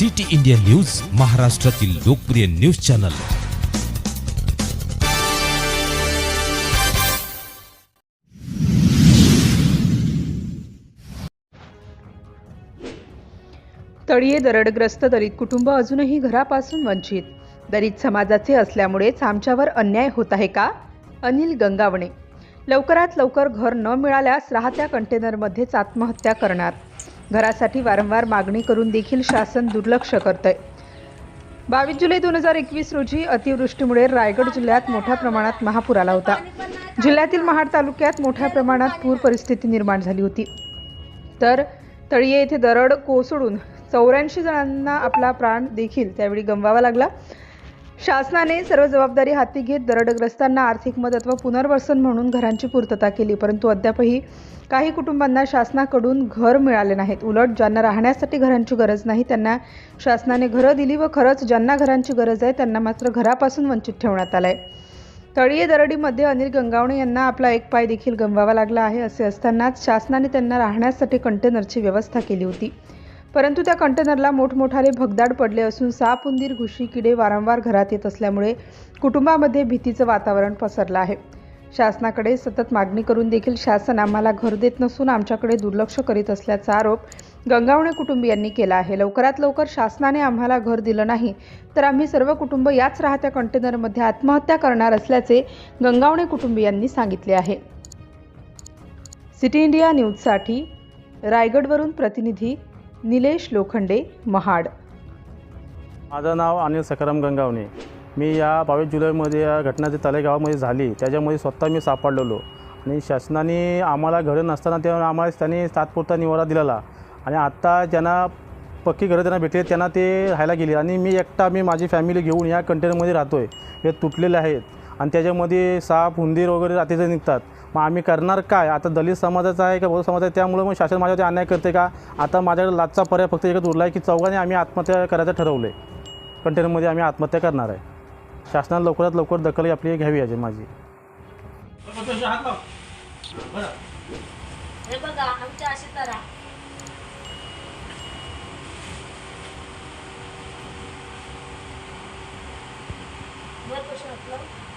City India news महाराष्ट्रातील लोकप्रिय news channel. Taliye दरडग्रस्त दलित कुटुंब अजूनही घरापासून वंचित. दलित समाजाचे असल्यामुळेच आमच्यावर अन्याय होत आहे का? अनिल गंगावणे. लवकरात लवकर घर न मिळाल्यास राहत्या कंटेनरमध्येच आत्महत्या करणार. घरासाठी वारंवार मागणी करून देखील शासन दुर्लक्ष करतंय. बावीस जुलै दोन हजार एकवीस रोजी अतिवृष्टीमुळे रायगड जिल्ह्यात मोठ्या प्रमाणात महापूर आला होता. जिल्ह्यातील महाड तालुक्यात मोठ्या प्रमाणात पूर परिस्थिती निर्माण झाली होती. तर तळीये येथे दरड कोसळून चौऱ्याऐंशी जणांना आपला प्राण देखील त्यावेळी गमवावा लागला. शासनाने सर्व जबाबदारी हाती घेत दरडग्रस्तांना आर्थिक मदत व पुनर्वसन म्हणून घरांची पूर्तता केली परंतु अद्यापही काही कुटुंबांना शासनाकडून घर मिळाले नाहीत. उलट ज्यांना राहण्यासाठी घरांची गरज नाही त्यांना शासनाने घरं दिली व खरंच ज्यांना घरांची गरज आहे त्यांना मात्र घरापासून वंचित ठेवण्यात आलं आहे तळीये दरडीमध्ये अनिल गंगावणे यांना आपला एक पाय देखील गमवावा लागला आहे असे असतानाच शासनाने त्यांना राहण्यासाठी कंटेनरची व्यवस्था केली होती. परंतु त्या कंटेनरला मोठमोठाले भगदाड पडले असून साप उंदीर घुशी किडे वारंवार घरात येत असल्यामुळे कुटुंबामध्ये भीतीचं वातावरण पसरलं आहे. शासनाकडे सतत मागणी करून देखील शासन आम्हाला घर देत नसून आमच्याकडे दुर्लक्ष करीत असल्याचा आरोप गंगावणे कुटुंबियांनी केला आहे. लवकरात लवकर शासनाने आम्हाला घर दिलं नाही तर आम्ही सर्व कुटुंब याच राहत्या कंटेनरमध्ये आत्महत्या करणार असल्याचे गंगावणे कुटुंबियांनी सांगितले आहे. सिटी इंडिया न्यूजसाठी रायगडवरून प्रतिनिधी निलेश लोखंडे महाड. माझं नाव अनिल सखाराम गंगावणे. मी या बावीस जुलैमध्ये या घटना जी तलेगावामध्ये झाली. त्याच्यामध्ये स्वतः मी सापडलेलो. आणि शासनाने आम्हाला घरं नसताना तेव्हा आम्हाला त्यांनी तात्पुरता निवारा दिलेला. आणि आत्ता ज्यांना पक्की घरं त्यांना भेटली त्यांना ते राहायला गेली. आणि मी एकटा मी माझी फॅमिली घेऊन या कंटेनरमध्ये राहतो आहे हे तुटलेले आहेत. आणि त्याच्यामध्ये साप हुंदीर वगैरे रात्रीचे निघतात. मग आम्ही करणार काय? आता दलित समाजाचा आहे का बौद्ध समाज आहे? त्यामुळे मग शासन माझ्यावरती अन्याय करते का? आता माझ्याकडे लाचचा पर्याय फक्त एकच उरला आहे की चौघांनी आम्ही आत्महत्या करायचं ठरवलं आहे कंटेनरमध्ये आम्ही आत्महत्या करणार आहे. शासनाने लवकरात लवकर दखल आपली घ्यावी याची माझी. हे बघा आमच्या अशी तरा. वर कसं